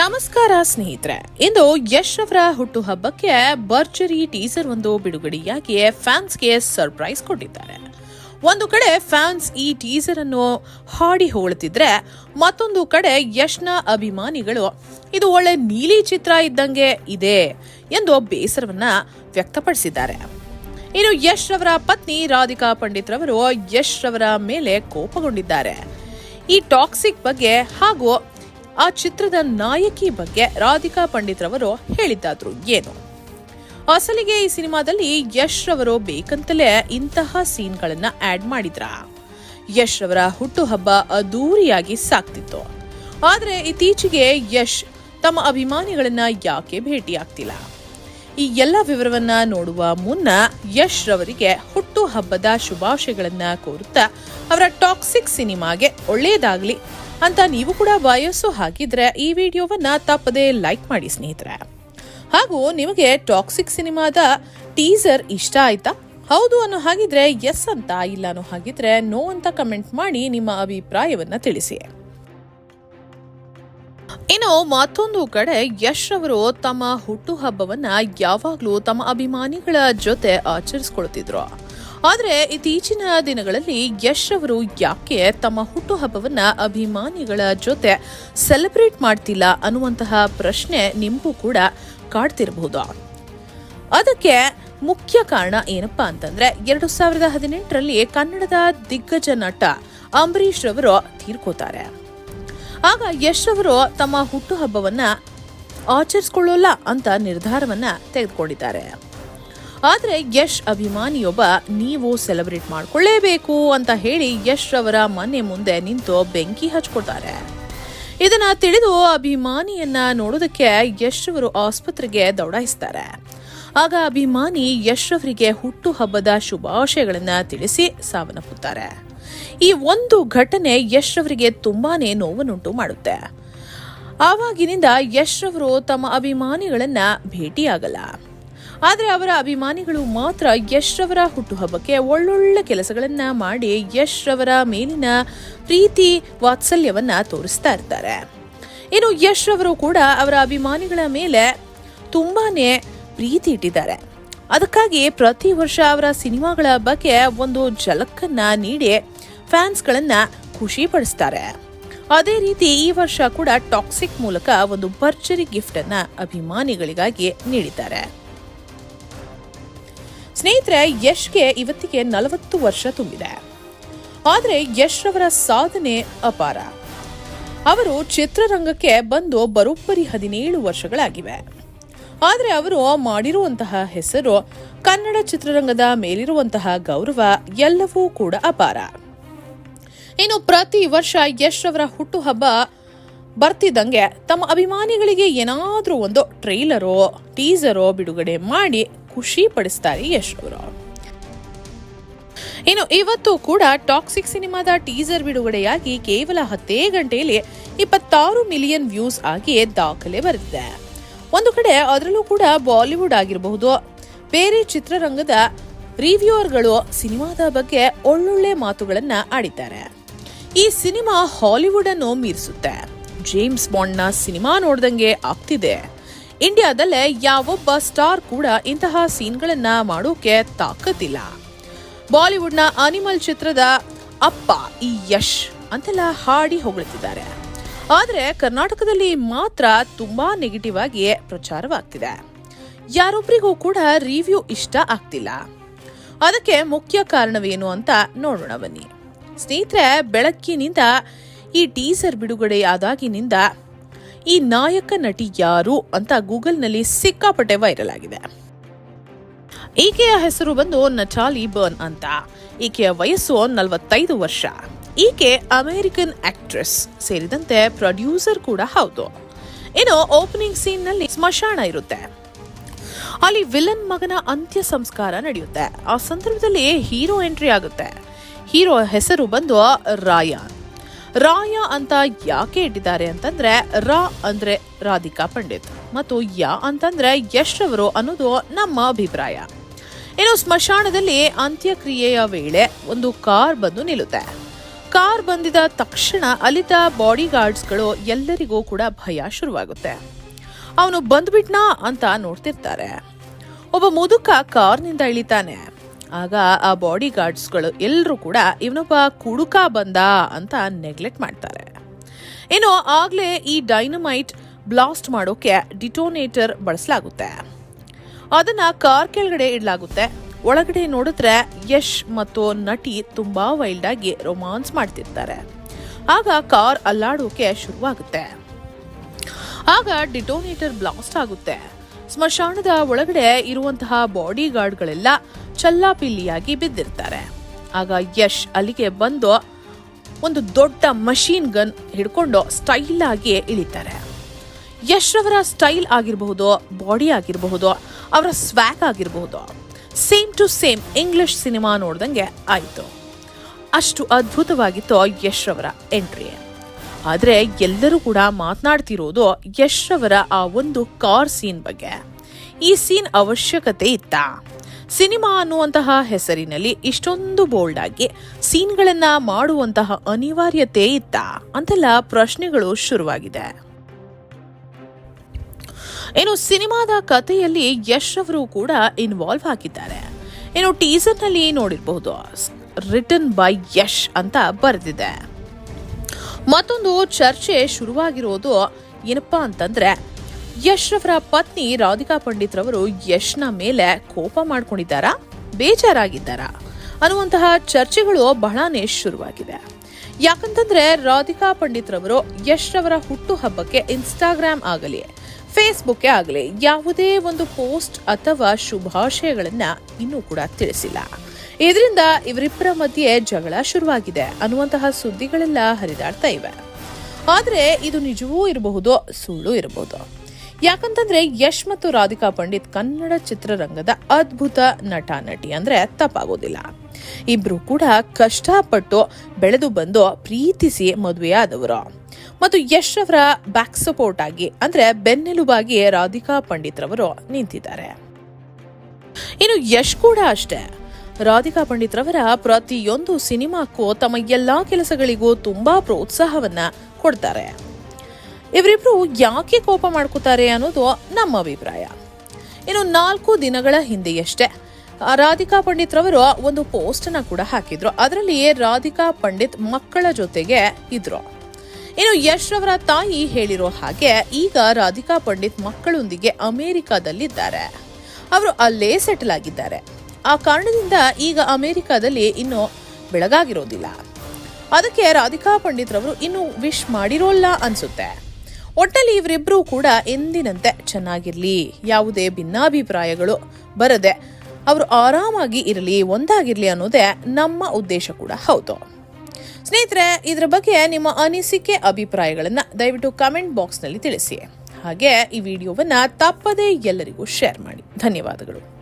ನಮಸ್ಕಾರ ಸ್ನೇಹಿತರೆ, ಇಂದು ಯಶ್ ಅವರ ಹುಟ್ಟುಹಬ್ಬಕ್ಕೆ ಭರ್ಜರಿ ಟೀಸರ್ ಒಂದು ಬಿಡುಗಡೆಯಾಗಿ ಫ್ಯಾನ್ಸ್ಗೆ ಸರ್ಪ್ರೈಸ್ ಕೊಟ್ಟಿದ್ದಾರೆ. ಒಂದು ಕಡೆ ಫ್ಯಾನ್ಸ್ ಈ ಟೀಸರ್ ಅನ್ನು ಹಾಡಿ ಹೋಳ್ತಿದ್ರೆ ಮತ್ತೊಂದು ಕಡೆ ಯಶ್ನ ಅಭಿಮಾನಿಗಳು, ಇದು ಒಳ್ಳೆ ನೀಲಿ ಚಿತ್ರ ಇದ್ದಂಗೆ ಇದೆ ಎಂದು ಬೇಸರವನ್ನ ವ್ಯಕ್ತಪಡಿಸಿದ್ದಾರೆ. ಇನ್ನು ಯಶ್ ರವರ ಪತ್ನಿ ರಾಧಿಕಾ ಪಂಡಿತ್ ರವರು ಯಶ್ ರವರ ಮೇಲೆ ಕೋಪಗೊಂಡಿದ್ದಾರೆ. ಈ ಟಾಕ್ಸಿಕ್ ಬಗ್ಗೆ ಹಾಗೂ ಆ ಚಿತ್ರದ ನಾಯಕಿ ಬಗ್ಗೆ ರಾಧಿಕಾ ಪಂಡಿತ್ ರವರು ಹೇಳಿದ್ದಾದ್ರು ಏನು? ಅಸಲಿಗೆ ಈ ಸಿನಿಮಾದಲ್ಲಿ ಯಶ್ ರವರು ಬೇಕಂತಲೇ ಇಂತಹ ಸೀನ್ಗಳನ್ನ ಆಡ್ ಮಾಡಿದ್ರ? ಯಶ್ ರವರ ಹುಟ್ಟುಹಬ್ಬ ಅದ್ದೂರಿಯಾಗಿ ಸಾಕ್ತಿತ್ತು. ಆದ್ರೆ ಇತ್ತೀಚೆಗೆ ಯಶ್ ತಮ್ಮ ಅಭಿಮಾನಿಗಳನ್ನ ಯಾಕೆ ಭೇಟಿಯಾಗ್ತಿಲ್ಲ? ಈ ಎಲ್ಲ ವಿವರವನ್ನ ನೋಡುವ ಮುನ್ನ ಯಶ್ ರವರಿಗೆ ಹುಟ್ಟುಹಬ್ಬದ ಶುಭಾಶಯಗಳನ್ನ ಕೋರುತ್ತಾ ಅವರ ಟಾಕ್ಸಿಕ್ ಸಿನಿಮಾಗೆ ಒಳ್ಳೆಯದಾಗ್ಲಿ ಅಂತ ನೀವು ಕೂಡ ಬಯಸೋ ಹಾಗಿದ್ರೆ ಈ ವಿಡಿಯೋವನ್ನ ತಪ್ಪದೆ ಲೈಕ್ ಮಾಡಿ ಸ್ನೇಹಿತರೆ. ಹಾಗೂ ನಿಮಗೆ ಟಾಕ್ಸಿಕ್ ಸಿನಿಮಾದ ಟೀಸರ್ ಇಷ್ಟ ಆಯ್ತಾ? ಹೌದು ಅನ್ನೋ ಹಾಗಿದ್ರೆ ಎಸ್ ಅಂತ, ಇಲ್ಲ ಅನ್ನೋ ಹಾಗಿದ್ರೆ ನೋ ಅಂತ ಕಮೆಂಟ್ ಮಾಡಿ ನಿಮ್ಮ ಅಭಿಪ್ರಾಯವನ್ನ ತಿಳಿಸಿ. ಇನ್ನು ಮತ್ತೊಂದು ಕಡೆ ಯಶ್ ಅವರು ತಮ್ಮ ಹುಟ್ಟುಹಬ್ಬವನ್ನ ಯಾವಾಗಲೂ ತಮ್ಮ ಅಭಿಮಾನಿಗಳ ಜೊತೆ ಆಚರಿಸ್ಕೊಳ್ತಿದ್ರು. ಆದ್ರೆ ಇತ್ತೀಚಿನ ದಿನಗಳಲ್ಲಿ ಯಶ್ ಅವರು ಯಾಕೆ ತಮ್ಮ ಹುಟ್ಟುಹಬ್ಬವನ್ನ ಅಭಿಮಾನಿಗಳ ಜೊತೆ ಸೆಲೆಬ್ರೇಟ್ ಮಾಡ್ತಿಲ್ಲ ಅನ್ನುವಂತಹ ಪ್ರಶ್ನೆ ನಿಮಗೂ ಕೂಡ ಕಾಡ್ತಿರಬಹುದು ಅದಕ್ಕೆ ಮುಖ್ಯ ಕಾರಣ ಏನಪ್ಪಾ ಅಂತಂದ್ರೆ ಎರಡು ಸಾವಿರದ ಹದಿನೆಂಟರಲ್ಲಿ ಕನ್ನಡದ ದಿಗ್ಗಜ ನಟ ಅಂಬರೀಶ್ ರವರು ತೀರ್ಕೋತಾರೆ. ಆಗ ಯಶ್ ಅವರು ತಮ್ಮ ಹುಟ್ಟುಹಬ್ಬವನ್ನ ಆಚರಿಸ್ಕೊಳ್ಳೋಲ್ಲ ಅಂತ ನಿರ್ಧಾರವನ್ನ ತೆಗೆದುಕೊಂಡಿದ್ದಾರೆ. ಆದ್ರೆ ಯಶ್ ಅಭಿಮಾನಿಯೊಬ್ಬ ನೀವು ಸೆಲೆಬ್ರೇಟ್ ಮಾಡ್ಕೊಳ್ಳೇಬೇಕು ಅಂತ ಹೇಳಿ ಯಶ್ ಅವರ ಮನೆ ಮುಂದೆ ನಿಂತು ಬೆಂಕಿ ಹಚ್ಕೊಡ್ತಾರೆ. ಇದನ್ನ ತಿಳಿದು ಅಭಿಮಾನಿಯನ್ನ ನೋಡೋದಕ್ಕೆ ಯಶ್ ಅವರು ಆಸ್ಪತ್ರೆಗೆ ದೌಡಾಯಿಸ್ತಾರೆ. ಆಗ ಅಭಿಮಾನಿ ಯಶ್ ಅವರಿಗೆ ಹುಟ್ಟುಹಬ್ಬದ ಶುಭಾಶಯಗಳನ್ನ ತಿಳಿಸಿ ಸಾವನ್ನಪ್ಪುತ್ತಾರೆ. ಈ ಒಂದು ಘಟನೆ ಯಶ್ ಅವರಿಗೆ ತುಂಬಾನೇ ನೋವನ್ನುಂಟು ಮಾಡುತ್ತೆ. ಆವಾಗಿನಿಂದ ಯಶ್ ಅವರು ತಮ್ಮ ಅಭಿಮಾನಿಗಳನ್ನ ಭೇಟಿಯಾಗಲ್ಲ. ಆದ್ರೆ ಅವರ ಅಭಿಮಾನಿಗಳು ಮಾತ್ರ ಯಶ್ ರವರ ಹುಟ್ಟುಹಬ್ಬಕ್ಕೆ ಒಳ್ಳೊಳ್ಳೆ ಕೆಲಸಗಳನ್ನು ಮಾಡಿ ಯಶ್ ರವರ ಮೇಲಿನ ಪ್ರೀತಿ ವಾತ್ಸಲ್ಯವನ್ನ ತೋರಿಸ್ತಾ ಇರ್ತಾರೆ. ಇನ್ನು ಯಶ್ ಅವರು ಕೂಡ ಅವರ ಅಭಿಮಾನಿಗಳ ಮೇಲೆ ತುಂಬಾನೇ ಪ್ರೀತಿ ಇಟ್ಟಿದ್ದಾರೆ. ಅದಕ್ಕಾಗಿ ಪ್ರತಿ ವರ್ಷ ಅವರ ಸಿನಿಮಾಗಳ ಬಗ್ಗೆ ಒಂದು ಝಲಕ್ಕನ್ನು ನೀಡಿ ಫ್ಯಾನ್ಸ್ಗಳನ್ನು ಖುಷಿ ಪಡಿಸ್ತಾರೆ. ಅದೇ ರೀತಿ ಈ ವರ್ಷ ಕೂಡ ಟಾಕ್ಸಿಕ್ ಮೂಲಕ ಒಂದು ಭರ್ಜರಿ ಗಿಫ್ಟನ್ನು ಅಭಿಮಾನಿಗಳಿಗಾಗಿ ನೀಡಿದ್ದಾರೆ. ಸ್ನೇಹಿತರೆ, ಯಶ್ಗೆ ಇವತ್ತಿಗೆ ನಲವತ್ತು ವರ್ಷ ತುಂಬಿದೆ. ಆದರೆ ಯಶ್ ರವರ ಸಾಧನೆ ಅಪಾರ. ಅವರು ಚಿತ್ರರಂಗಕ್ಕೆ ಬಂದು ಬರೋಬ್ಬರಿ ಹದಿನೇಳು ವರ್ಷಗಳಾಗಿವೆ. ಆದರೆ ಅವರು ಮಾಡಿರುವಂತಹ ಹೆಸರು ಕನ್ನಡ ಚಿತ್ರರಂಗದ ಮೇಲಿರುವಂತಹ ಗೌರವ ಎಲ್ಲವೂ ಕೂಡ ಅಪಾರ. ಇನ್ನು ಪ್ರತಿ ವರ್ಷ ಯಶ್ ಅವರ ಹುಟ್ಟುಹಬ್ಬ ಬರ್ತಿದ್ದಂಗೆ ತಮ್ಮ ಅಭಿಮಾನಿಗಳಿಗೆ ಏನಾದರೂ ಒಂದು ಟ್ರೈಲರೋ, ಟೀಸರೋ ಬಿಡುಗಡೆ ಮಾಡಿ ಖುಷಿ ಪಡಿಸ್ತಾರೆ ಯಶ್ ಅವರು. ಇನ್ನು ಇವತ್ತು ಕೂಡ ಟಾಕ್ಸಿಕ್ ಸಿನಿಮಾದ ಟೀಸರ್ ಬಿಡುಗಡೆಯಾಗಿ ಕೇವಲ ಹತ್ತೇ ಗಂಟೆಯಲ್ಲಿ ಇಪ್ಪತ್ತಾರು ಮಿಲಿಯನ್ ವ್ಯೂಸ್ ಆಗಿ ದಾಖಲೆ ಬರೆದಿದೆ. ಒಂದು ಕಡೆ ಅದರಲ್ಲೂ ಕೂಡ ಬಾಲಿವುಡ್ ಆಗಿರಬಹುದು. ಬೇರೆ ಚಿತ್ರರಂಗದ ರಿವ್ಯೂವರ್ಗಳು ಸಿನಿಮಾದ ಬಗ್ಗೆ ಒಳ್ಳೊಳ್ಳೆ ಮಾತುಗಳನ್ನ ಆಡಿದ್ದಾರೆ. ಈ ಸಿನಿಮಾ ಹಾಲಿವುಡ್ ಅನ್ನು ಮೀರಿಸುತ್ತೆ. ಜೇಮ್ಸ್ ಬಾಂಡ್ನ ಸಿನಿಮಾ ನೋಡ್ದಂಗೆ ಆಗ್ತಿದೆ. ಇಂಡಿಯಾದಲ್ಲೇ ಯಾವೊಬ್ಬ ಸ್ಟಾರ್ ಕೂಡ ಇಂತಹ ಸೀನ್ಗಳನ್ನ ಮಾಡೋಕೆ ತಾಕತ್ತಿಲ್ಲ. ಬಾಲಿವುಡ್ನ ಅನಿಮಲ್ ಚಿತ್ರದ ಅಪ್ಪ ಈ ಯಶ್ ಅಂತೆಲ್ಲ ಹಾಡಿ ಹೊಗಳುತ್ತಿದ್ದಾರೆ ಆದರೆ ಕರ್ನಾಟಕದಲ್ಲಿ ಮಾತ್ರ ತುಂಬಾ ನೆಗೆಟಿವ್ ಆಗಿ ಪ್ರಚಾರವಾಗ್ತಿದೆ. ಯಾರೊಬ್ಬರಿಗೂ ಕೂಡ ರಿವ್ಯೂ ಇಷ್ಟ ಆಗ್ತಿಲ್ಲ. ಅದಕ್ಕೆ ಮುಖ್ಯ ಕಾರಣವೇನು ಅಂತ ನೋಡೋಣ ಬನ್ನಿ. ಸ್ನೇಹಿತರೆ ಬೆಳಕಿನಿಂದ ಈ ಟೀಸರ್ ಬಿಡುಗಡೆಯಾದಾಗಿನಿಂದ ಈ ನಾಯಕ ನಟಿ ಯಾರು ಅಂತ ಗೂಗಲ್ನಲ್ಲಿ ಸಿಕ್ಕಾಪಟ್ಟೆ ವೈರಲ್ ಆಗಿದೆ. ಈಕೆಯ ಹೆಸರು ಬಂದು ನಟಾಲಿ ಬರ್ನ್ ಅಂತ. ಈಕೆಯ ವಯಸ್ಸು ನಲವತ್ತೈದು ವರ್ಷ. ಈಕೆ ಅಮೆರಿಕನ್ ಆಕ್ಟ್ರೆಸ್ ಸೇರಿದಂತೆ ಪ್ರೊಡ್ಯೂಸರ್ ಕೂಡ ಹೌದು. ಇನ್ನು ಓಪನಿಂಗ್ ಸೀನ್ನಲ್ಲಿ ಸ್ಮಶಾನ ಇರುತ್ತೆ. ಅಲ್ಲಿ ವಿಲನ್ ಮಗನ ಅಂತ್ಯ ಸಂಸ್ಕಾರ ನಡೆಯುತ್ತೆ. ಆ ಸಂದರ್ಭದಲ್ಲಿ ಹೀರೋ ಎಂಟ್ರಿ ಆಗುತ್ತೆ. ಹೀರೋ ಹೆಸರು ಬಂದು ರಾಯಾನ್. ರಾಯ ಅಂತ ಯಾಕೆ ಇಟ್ಟಿದ್ದಾರೆ ಅಂತಂದ್ರೆ ರಾ ಅಂದ್ರೆ ರಾಧಿಕಾ ಪಂಡಿತ್ ಮತ್ತು ಯಾ ಅಂತಂದ್ರೆ ಯಶ್ ಅವರು ಅನ್ನೋದು ನಮ್ಮ ಅಭಿಪ್ರಾಯ. ಇನ್ನು ಸ್ಮಶಾನದಲ್ಲಿ ಅಂತ್ಯಕ್ರಿಯೆಯ ವೇಳೆ ಒಂದು ಕಾರ್ ಬಂದು ನಿಲ್ಲುತ್ತೆ. ಕಾರ್ ಬಂದಿದ ತಕ್ಷಣ ಅಲಿತ ಬಾಡಿ ಗಾರ್ಡ್ಸ್ಗಳು ಎಲ್ಲರಿಗೂ ಕೂಡ ಭಯ ಶುರುವಾಗುತ್ತೆ. ಅವನು ಬಂದ್ಬಿಟ್ನಾ ಅಂತ ನೋಡ್ತಿರ್ತಾರೆ. ಒಬ್ಬ ಮುದುಕ ಕಾರ್ನಿಂದ ಇಳಿತಾನೆ. ಆಗ ಆ ಬಾಡಿ ಗಾರ್ಡ್ಸ್ಗಳು ಎಲ್ಲರೂ ಕೂಡ ಇವನೊಬ್ಬ ಕುಡುಕ ಬಂದ ಅಂತ ನೆಗ್ಲೆಕ್ಟ್ ಮಾಡ್ತಾರೆ. ಇನ್ನು ಆಗ್ಲೇ ಈ ಡೈನಮೈಟ್ ಬ್ಲಾಸ್ಟ್ ಮಾಡೋಕೆ ಡಿಟೋನೇಟರ್ ಬಳಸಲಾಗುತ್ತೆ. ಅದನ್ನ ಕಾರ್ ಕೆಳಗಡೆ ಇಡಲಾಗುತ್ತೆ. ಒಳಗಡೆ ನೋಡಿದ್ರೆ ಯಶ್ ಮತ್ತು ನಟಿ ತುಂಬಾ ವೈಲ್ಡ್ ಆಗಿ ರೊಮಾನ್ಸ್ ಮಾಡ್ತಿರ್ತಾರೆ. ಆಗ ಕಾರ್ ಅಲ್ಲಾಡೋಕೆ ಶುರುವಾಗುತ್ತೆ. ಆಗ ಡಿಟೋನೇಟರ್ ಬ್ಲಾಸ್ಟ್ ಆಗುತ್ತೆ. ಸ್ಮಶಾನದ ಒಳಗಡೆ ಇರುವಂತಹ ಬಾಡಿ ಗಾರ್ಡ್ಗಳೆಲ್ಲ ಚಲ್ಲಾಪಿಲ್ಲಿಯಾಗಿ ಬಿದ್ದಿರ್ತಾರೆ. ಆಗ ಯಶ್ ಅಲ್ಲಿಗೆ ಬಂದು ಒಂದು ದೊಡ್ಡ ಮಷೀನ್ ಗನ್ ಹಿಡ್ಕೊಂಡು ಸ್ಟೈಲ್ ಆಗಿ ಇಳಿತಾರೆ. ಯಶ್ ಅವರ ಸ್ಟೈಲ್ ಆಗಿರಬಹುದು, ಬಾಡಿ ಆಗಿರಬಹುದು, ಅವರ ಸ್ವ್ಯಾಗ್ ಆಗಿರಬಹುದು. Same to same English cinema ನೋಡ್ದಂಗೆ ಆಯಿತು. ಅಷ್ಟು ಅದ್ಭುತವಾಗಿತ್ತು ಯಶ್ ಅವರ ಎಂಟ್ರಿ. ಆದರೆ ಎಲ್ಲರೂ ಕೂಡ ಮಾತನಾಡ್ತಿರೋದು ಯಶ್ ಅವರ ಆ ಒಂದು ಕಾರ್ ಸೀನ್ ಬಗ್ಗೆ. ಈ ಸೀನ್ ಅವಶ್ಯಕತೆ ಇತ್ತಾ? ಸಿನಿಮಾ ಅನ್ನುವಂತಹ ಹೆಸರಿನಲ್ಲಿ ಇಷ್ಟೊಂದು ಬೋಲ್ಡ್ ಆಗಿ ಸೀನ್ಗಳನ್ನ ಮಾಡುವಂತಹ ಅನಿವಾರ್ಯತೆ ಇತ್ತ ಅಂತೆಲ್ಲ ಪ್ರಶ್ನೆಗಳು ಶುರುವಾಗಿದೆ. ಇನ್ನು ಸಿನಿಮಾದ ಕಥೆಯಲ್ಲಿ ಯಶ್ ಅವರು ಕೂಡ ಇನ್ವಾಲ್ವ್ ಆಗಿದ್ದಾರೆ. ಇನ್ನು ಟೀಸರ್ನಲ್ಲಿ ನೋಡಿರಬಹುದು ರಿಟರ್ನ್ ಬೈ ಯಶ್ ಅಂತ ಬರೆದಿದೆ. ಮತ್ತೊಂದು ಚರ್ಚೆ ಶುರುವಾಗಿರೋದು ಏನಪ್ಪಾ ಅಂತಂದ್ರೆ ಯಶ್ ಅವರ ಪತ್ನಿ ರಾಧಿಕಾ ಪಂಡಿತ್ ರವರು ಯಶ್ನ ಮೇಲೆ ಕೋಪ ಮಾಡ್ಕೊಂಡಿದ್ದಾರಾ? ಬೇಜಾರಾಗಿದ್ದಾರಾ? ಅನ್ನುವಂತಹ ಚರ್ಚೆಗಳು ಬಹಳನೇ ಶುರುವಾಗಿದೆ. ಯಾಕಂತಂದ್ರೆ ರಾಧಿಕಾ ಪಂಡಿತ್ ರವರು ಯಶ್ ಅವರ ಹುಟ್ಟು ಹಬ್ಬಕ್ಕೆ ಇನ್ಸ್ಟಾಗ್ರಾಮ್ ಆಗಲಿ ಫೇಸ್ಬುಕ್ ಆಗಲಿ ಯಾವುದೇ ಒಂದು ಪೋಸ್ಟ್ ಅಥವಾ ಶುಭಾಶಯಗಳನ್ನ ಇನ್ನೂ ಕೂಡ ತಿಳಿಸಿಲ್ಲ. ಇದರಿಂದ ಇವರಿಬ್ಬರ ಮಧ್ಯೆ ಜಗಳ ಶುರುವಾಗಿದೆ ಅನ್ನುವಂತಹ ಸುದ್ದಿಗಳೆಲ್ಲ ಹರಿದಾಡ್ತಾ ಇವೆ. ಆದರೆ ಇದು ನಿಜವೂ ಇರಬಹುದು, ಸುಳ್ಳು ಇರಬಹುದು. ಯಾಕಂತಂದ್ರೆ ಯಶ್ ಮತ್ತು ರಾಧಿಕಾ ಪಂಡಿತ್ ಕನ್ನಡ ಚಿತ್ರರಂಗದ ಅದ್ಭುತ ನಟ ನಟಿ ಅಂದ್ರೆ ತಪ್ಪಾಗೋದಿಲ್ಲ. ಇಬ್ರು ಕೂಡ ಕಷ್ಟಪಟ್ಟು ಬೆಳೆದು ಬಂದು ಪ್ರೀತಿಸಿ ಮದುವೆಯಾದವರು. ಮತ್ತು ಯಶ್ ಅವರ ಬ್ಯಾಕ್ ಸಪೋರ್ಟ್ ಆಗಿ ಅಂದ್ರೆ ಬೆನ್ನೆಲುಬಾಗಿ ರಾಧಿಕಾ ಪಂಡಿತ್ ರವರು ನಿಂತಿದ್ದಾರೆ. ಇನ್ನು ಯಶ್ ಕೂಡ ಅಷ್ಟೇ. ರಾಧಿಕಾ ಪಂಡಿತ್ ರವರ ಪ್ರತಿಯೊಂದು ಸಿನಿಮಾಕ್ಕೂ ತಮ್ಮ ಎಲ್ಲಾ ಕೆಲಸಗಳಿಗೂ ತುಂಬಾ ಪ್ರೋತ್ಸಾಹವನ್ನ ಕೊಡ್ತಾರೆ. ಇವರಿಬ್ರು ಯಾಕೆ ಕೋಪ ಮಾಡ್ಕೋತಾರೆ ಅನ್ನೋದು ನಮ್ಮ ಅಭಿಪ್ರಾಯ. ಇನ್ನು ನಾಲ್ಕು ದಿನಗಳ ಹಿಂದೆಯಷ್ಟೇ, ರಾಧಿಕಾ ಪಂಡಿತ್ ರವರು ಒಂದು ಪೋಸ್ಟ್ ಅನ್ನ ಕೂಡ ಹಾಕಿದ್ರು. ಅದರಲ್ಲಿಯೇ ರಾಧಿಕಾ ಪಂಡಿತ್ ಮಕ್ಕಳ ಜೊತೆಗೆ ಇದ್ರು. ಇನ್ನು ಯಶ್ ರವರ ತಾಯಿ ಹೇಳಿರೋ ಹಾಗೆ ಈಗ ರಾಧಿಕಾ ಪಂಡಿತ್ ಮಕ್ಕಳೊಂದಿಗೆ ಅಮೆರಿಕಾದಲ್ಲಿದ್ದಾರೆ. ಅವರು ಅಲ್ಲೇ ಸೆಟಲ್ ಆಗಿದ್ದಾರೆ. ಆ ಕಾರಣದಿಂದ ಈಗ ಅಮೆರಿಕಾದಲ್ಲಿ ಇನ್ನು ಬೆಳಗಾಗಿರೋದಿಲ್ಲ. ಅದಕ್ಕೆ ರಾಧಿಕಾ ಪಂಡಿತ್ ರವರು ಇನ್ನು ವಿಶ್ ಮಾಡಿರೋಲ್ಲ ಅನ್ಸುತ್ತೆ. ಒಟ್ಟಲ್ಲಿ ಇವರಿಬ್ರು ಕೂಡ ಎಂದಿನಂತೆ ಚೆನ್ನಾಗಿರಲಿ. ಯಾವುದೇ ಭಿನ್ನಾಭಿಪ್ರಾಯಗಳು ಬರದೆ ಅವರು ಆರಾಮಾಗಿ ಇರಲಿ, ಒಂದಾಗಿರಲಿ ಅನ್ನೋದೇ ನಮ್ಮ ಉದ್ದೇಶ ಕೂಡ. ಹೌದು. ಸ್ನೇಹಿತರೆ, ಇದರ ಬಗ್ಗೆ ನಿಮ್ಮ ಅನಿಸಿಕೆ, ಅಭಿಪ್ರಾಯಗಳನ್ನು ದಯವಿಟ್ಟು ಕಮೆಂಟ್ ಬಾಕ್ಸ್ನಲ್ಲಿ ತಿಳಿಸಿ. ಹಾಗೆ ಈ ವಿಡಿಯೋವನ್ನ ತಪ್ಪದೇ ಎಲ್ಲರಿಗೂ ಶೇರ್ ಮಾಡಿ. ಧನ್ಯವಾದಗಳು.